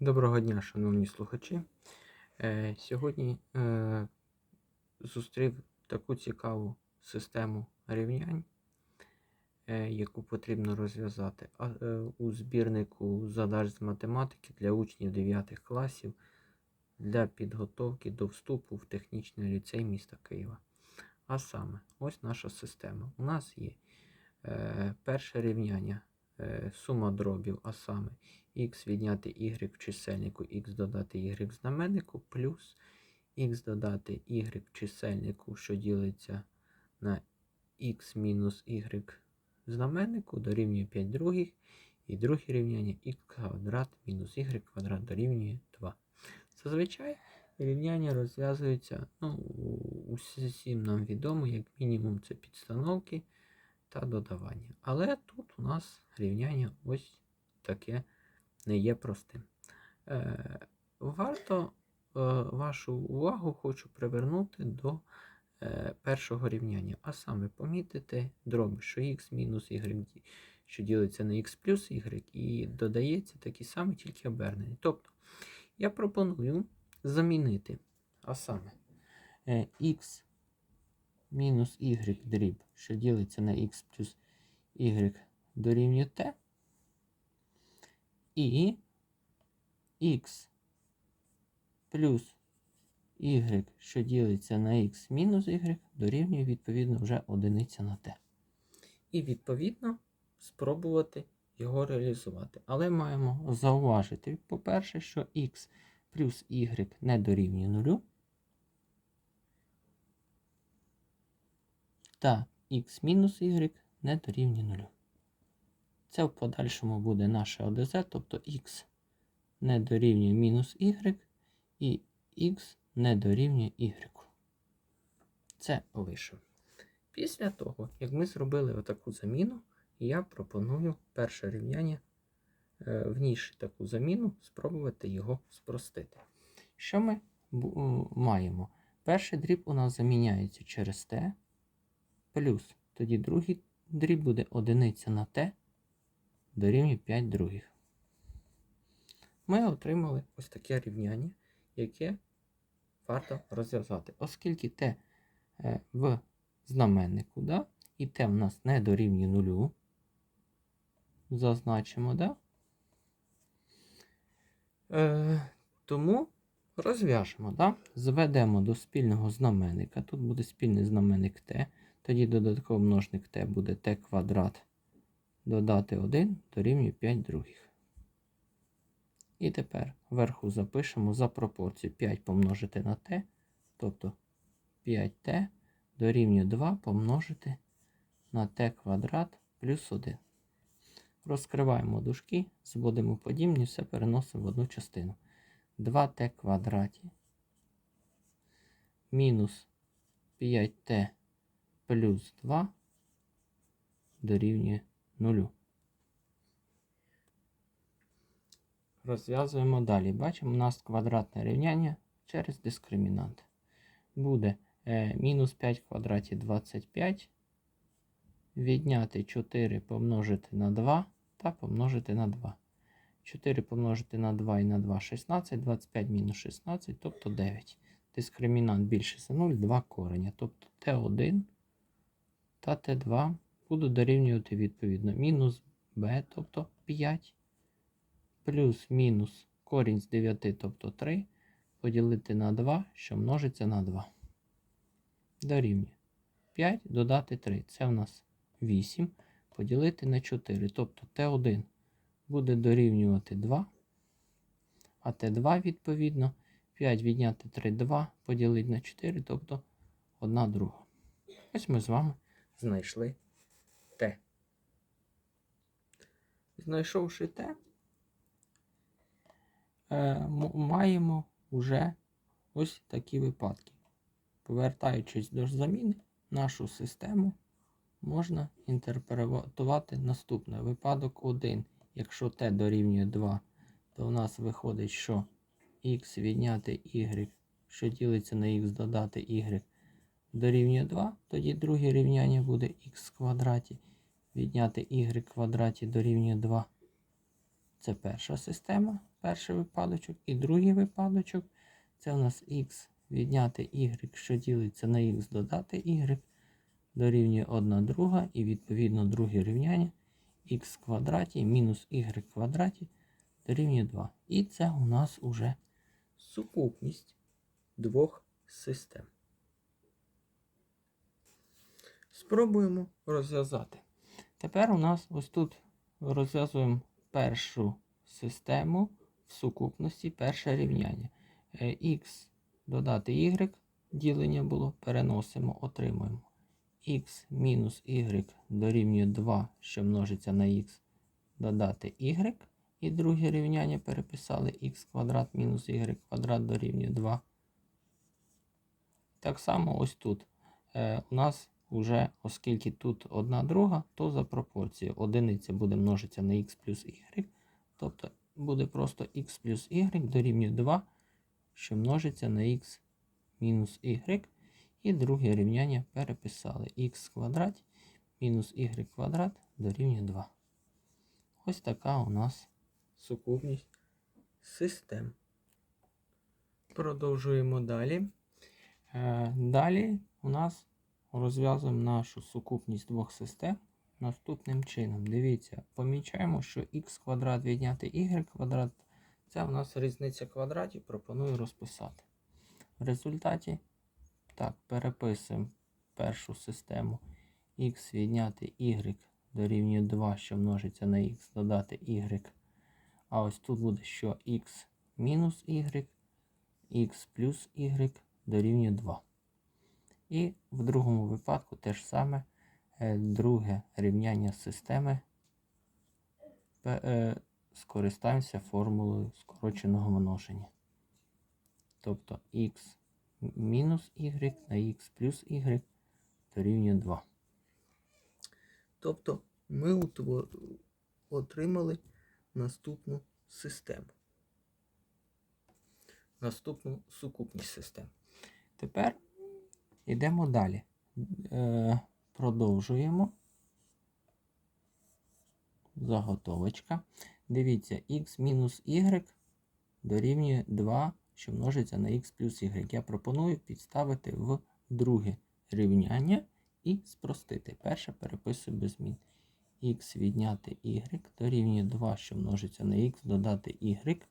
Доброго дня, шановні слухачі. Е, Сьогодні е, зустрів таку цікаву систему рівнянь, е, яку потрібно розв'язати у збірнику задач з математики для учнів 9 класів для підготовки до вступу в технічний ліцей міста Києва. А саме, ось наша система. У нас є перше рівняння, сума дробів, а саме х відняти y в чисельнику, х додати y в знаменнику, плюс х додати y в чисельнику, що ділиться на х мінус y знаменнику, дорівнює 5 других. І друге рівняння х квадрат мінус y квадрат дорівнює 2. Зазвичай рівняння розв'язуються, ну, усім нам відомо, як мінімум, це підстановки та додавання. Але тут у нас рівняння ось таке не є простим. Е, Варто е, вашу увагу хочу привернути до е, першого рівняння, а саме помітити дроби, що х мінус y, що ділиться на х плюс y, і додається такі самі, тільки обернені. Тобто, я пропоную замінити, а саме х мінус y дріб, що ділиться на х плюс y дорівнює t, і х плюс y, що ділиться на х мінус y, дорівнює відповідно вже одиниця на t. І відповідно спробувати його реалізувати. Але маємо зауважити, по-перше, що х плюс y не дорівнює нулю. Та х мінус y не дорівнює нулю. Це в подальшому буде наше ОДЗ, тобто х не дорівнює мінус y і х не дорівнює y. Це лише. Після того, як ми зробили отаку заміну, я пропоную перше рівняння, е, вніше таку заміну, спробувати його спростити. Що ми маємо? Перший дріб у нас заміняється через t, плюс тоді другий дріб буде одиниця на t дорівнює 5 других. Ми отримали ось таке рівняння, яке варто розв'язати. Оскільки t е, в знаменнику, да, і t в нас не дорівнює нулю, зазначимо, да? Е, тому розв'яжемо, да? зведемо до спільного знаменника. Тут буде спільний знаменник t, тоді додатковий множник t буде t квадрат додати 1 дорівнює 5 других. І тепер вверху запишемо за пропорцію 5 помножити на t, тобто 5t дорівнює 2 помножити на t квадрат плюс 1. Розкриваємо дужки, зводимо подібні, все переносимо в одну частину. 2t квадраті мінус 5t плюс 2 дорівнює 0. Розв'язуємо далі. Бачимо, у нас квадратне рівняння через дискримінант. Буде е, мінус 5 в квадраті 25. Відняти 4 помножити на 2 та помножити на 2. 4 помножити на 2 і на 2 16, 25 мінус 16, тобто 9. Дискримінант більше за 0, 2 кореня. Тобто Т1 та Т2 будуть дорівнювати відповідно мінус b, тобто 5, плюс мінус корінь з 9, тобто 3, поділити на 2, що множиться на 2. Дорівнює 5 додати 3. Це в нас 8. Поділити на 4. Тобто Т1 буде дорівнювати 2. А Т2, відповідно, 5 відняти 3, 2, поділити на 4, тобто 1 друга. Ось ми з вами знайшли Т. Знайшовши Т, е, маємо вже ось такі випадки. Повертаючись до заміни, нашу систему можна інтерпретувати наступне. Випадок 1. Якщо t дорівнює 2, то у нас виходить, що x відняти y, що ділиться на x додати y дорівнює 2, тоді друге рівняння буде х квадраті. Відняти y квадраті дорівнює 2. це перша система, перший випадочок. І другий випадочок це у нас х відняти y, що ділиться на х додати y, дорівнює 1 друга, і відповідно друге рівняння х квадраті мінус y квадраті дорівнює 2. І це у нас уже сукупність двох систем. Спробуємо розв'язати. Тепер у нас ось тут розв'язуємо першу систему в сукупності, перше рівняння. Е, Х додати y, ділення було, переносимо, отримуємо. Х мінус y дорівнює 2, що множиться на х, додати y. І друге рівняння переписали х квадрат мінус y квадрат дорівнює 2. Так само ось тут. Е, у нас вже, оскільки тут одна друга, то за пропорцією одиниця буде множитися на х плюс y. Тобто буде просто х плюс y дорівнює 2, що множиться на х мінус y. І друге рівняння переписали х квадрат мінус y квадрат дорівнює 2. Ось така у нас сукупність систем. Продовжуємо далі. Е, Далі у нас розв'язуємо нашу сукупність двох систем наступним чином. Дивіться, помічаємо, що х квадрат відняти y квадрат. Це у нас різниця квадратів, пропоную розписати. В результаті, так, переписуємо першу систему х відняти y дорівнює 2, що множиться на х, додати y. А ось тут буде що х мінус y, х плюс y дорівнює 2. І в другому випадку те ж саме е, друге рівняння системи е, скористаємося формулою скороченого множення. Тобто х мінус y на х плюс y дорівнює 2. Тобто ми отримали наступну систему. Наступну сукупність систем. Тепер йдемо далі. Е, продовжуємо. Заготовочка. Дивіться, х мінус y дорівнює 2, що множиться на х плюс y. Я пропоную підставити в друге рівняння і спростити. Перше переписую без змін. х відняти y дорівнює 2, що множиться на х, додати y.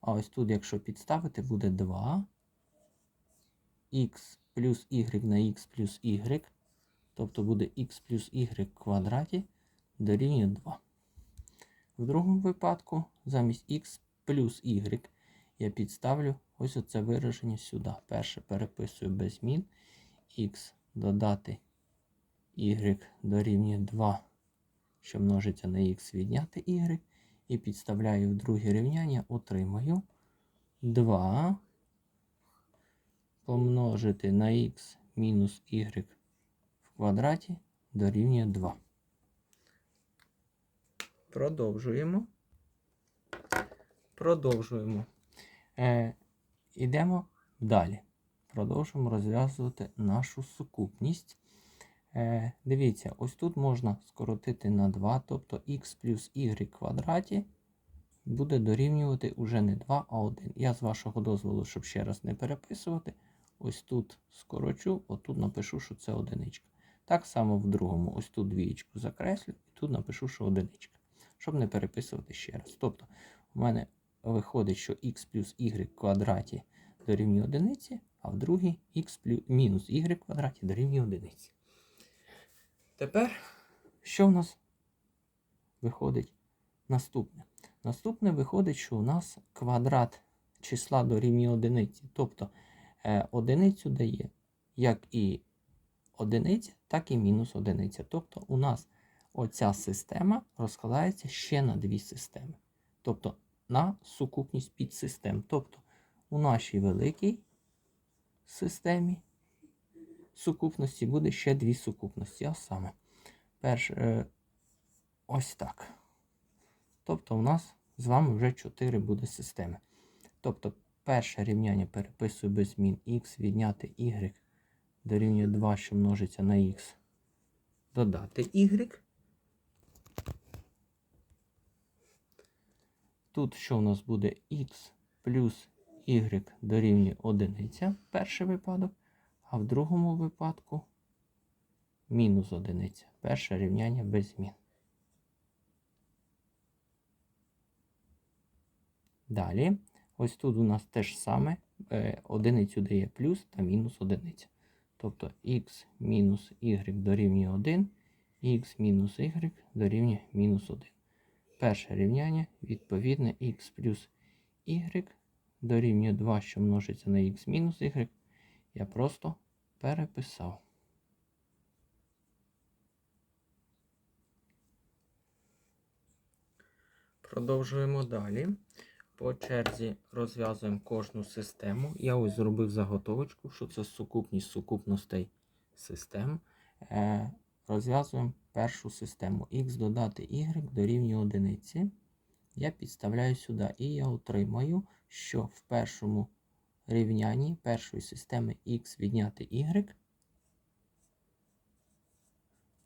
А ось тут, якщо підставити, буде 2 х плюс y на х плюс y, тобто буде х плюс y в квадраті дорівнює 2. В другому випадку замість х плюс y я підставлю ось оце вираження сюди. Перше переписую без змін. х додати y дорівнює 2, що множиться на х відняти y. І підставляю в друге рівняння, отримаю 2 помножити на х мінус y в квадраті дорівнює 2. Продовжуємо. Продовжуємо. Е, Ідемо далі. Продовжуємо розв'язувати нашу сукупність. Е, Дивіться, ось тут можна скоротити на 2, тобто х плюс y квадраті буде дорівнювати уже не 2, а 1. Я з вашого дозволу, щоб ще раз не переписувати, ось тут скорочу, отут напишу, що це одиничка. Так само в другому, ось тут двієчку закреслю, і тут напишу, що одиничка. Щоб не переписувати ще раз. Тобто, у мене виходить, що х плюс y в квадраті дорівнює одиниці, а в другій х мінус y в квадраті дорівнює одиниці. Тепер, що в нас виходить наступне? Наступне виходить, що у нас квадрат числа дорівнює одиниці. Тобто одиницю дає як і одиниця, так і мінус одиниця. Тобто у нас оця система розкладається ще на дві системи. Тобто на сукупність підсистем. Тобто у нашій великій системі сукупності буде ще дві сукупності. А саме, перш, е, ось так. Тобто у нас з вами вже 4 буде системи. Тобто перше рівняння переписую без змін х відняти y дорівнює 2, що множиться на х. Додати y. Тут що у нас буде х плюс y дорівнює 1, перший випадок, а в другому випадку мінус 1. Перше рівняння без змін. Далі, ось тут у нас те ж саме, е, одиницю дає плюс та мінус одиниця. Тобто х мінус y дорівнює 1, х мінус y дорівнює мінус 1. Перше рівняння відповідне х плюс y дорівнює 2, що множиться на х мінус y. Я просто переписав. Продовжуємо далі. По черзі розв'язуємо кожну систему. Я ось зробив заготовочку, що це сукупність сукупностей систем. Е, розв'язуємо першу систему. Х додати y дорівнює одиниці. Я підставляю сюди і я отримаю, що в першому рівнянні першої системи х відняти y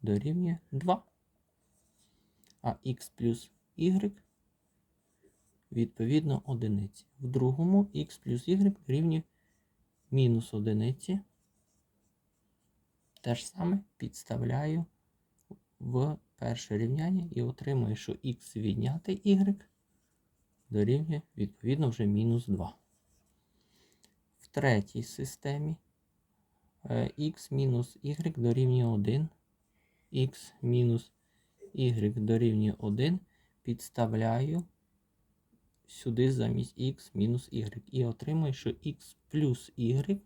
дорівнює 2. А х плюс y відповідно одиниці. В другому х плюс y рівні мінус одиниці. Те ж саме підставляю в перше рівняння і отримую, що х відняти y дорівнює відповідно вже мінус 2. В третій системі х мінус y дорівнює 1, х мінус y дорівнює 1, підставляю сюди замість х мінус y. І отримую, що х плюс y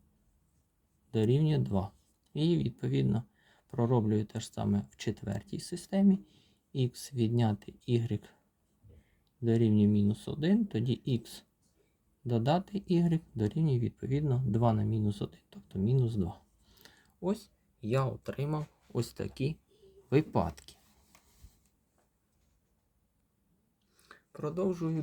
дорівнює 2. І відповідно пророблюю те ж саме в четвертій системі. х відняти y дорівнює мінус 1, тоді х додати y дорівнює відповідно 2 на мінус 1, тобто мінус 2. Ось я отримав ось такі випадки. Продовжую